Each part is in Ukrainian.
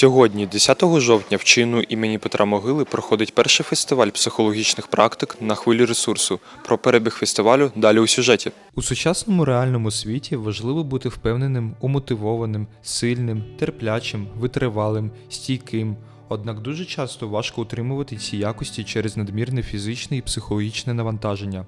Сьогодні, 10 жовтня, в чину імені Петра Могили проходить перший фестиваль психологічних практик на хвилі ресурсу. Про перебіг фестивалю далі у сюжеті. У сучасному реальному світі важливо бути впевненим, умотивованим, сильним, терплячим, витривалим, стійким. Однак дуже часто важко утримувати ці якості через надмірне фізичне і психологічне навантаження.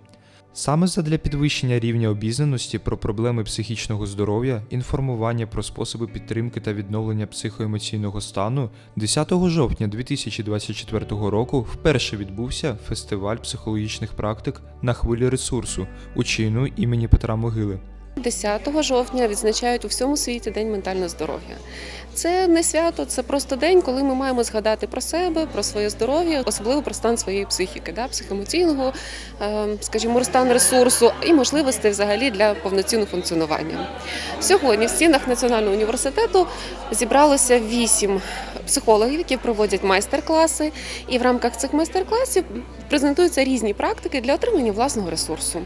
Саме задля підвищення рівня обізнаності про проблеми психічного здоров'я, інформування про способи підтримки та відновлення психоемоційного стану, 10 жовтня 2024 року вперше відбувся фестиваль психологічних практик на хвилі ресурсу у чину імені Петра Могили. 10 жовтня відзначають у всьому світі День ментального здоров'я. Це не свято, це просто день, коли ми маємо згадати про себе, про своє здоров'я, особливо про стан своєї психіки, да, психоемоційного, е, скажімо, стан ресурсу і можливостей взагалі для повноцінного функціонування. Сьогодні в стінах Національного університету зібралося вісім психологів, які проводять майстер-класи, і в рамках цих майстер-класів презентуються різні практики для отримання власного ресурсу.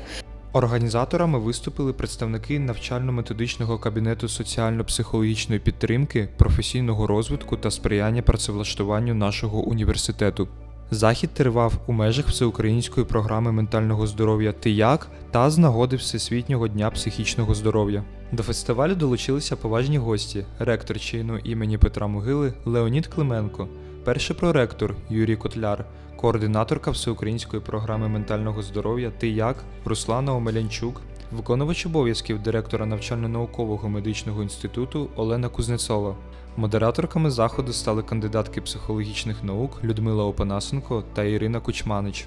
Організаторами виступили представники навчально-методичного кабінету соціально-психологічної підтримки, професійного розвитку та сприяння працевлаштуванню нашого університету. Захід тривав у межах всеукраїнської програми ментального здоров'я «Ти як» та з нагоди Всесвітнього дня психічного здоров'я. До фестивалю долучилися поважні гості: ректор чину імені Петра Могили Леонід Клименко, перший проректор Юрій Котляр, координаторка Всеукраїнської програми ментального здоров'я «Ти як» Руслана Омелянчук, виконувач обов'язків директора навчально-наукового медичного інституту Олена Кузнецова. Модераторками заходу стали кандидатки психологічних наук Людмила Опанасенко та Ірина Кучманич.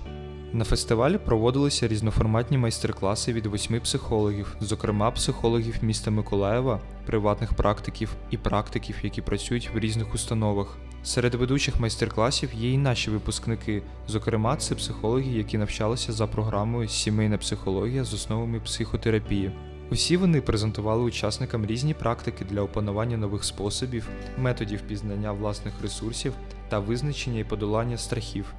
На фестивалі проводилися різноформатні майстер-класи від восьми психологів, зокрема психологів міста Миколаєва, приватних практиків і практиків, які працюють в різних установах. Серед ведучих майстер-класів є і наші випускники, зокрема, це психологи, які навчалися за програмою Сімейна психологія з основами психотерапії. Усі вони презентували учасникам різні практики для опанування нових способів, методів пізнання власних ресурсів та визначення і подолання страхів.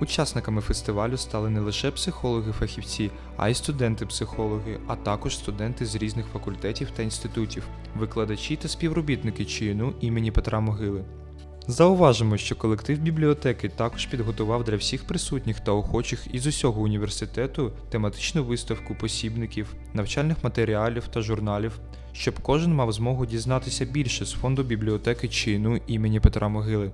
Учасниками фестивалю стали не лише психологи-фахівці, а й студенти-психологи, а також студенти з різних факультетів та інститутів, викладачі та співробітники чину імені Петра Могили. Зауважимо, що колектив бібліотеки також підготував для всіх присутніх та охочих із усього університету тематичну виставку посібників, навчальних матеріалів та журналів, щоб кожен мав змогу дізнатися більше з фонду бібліотеки чину імені Петра Могили.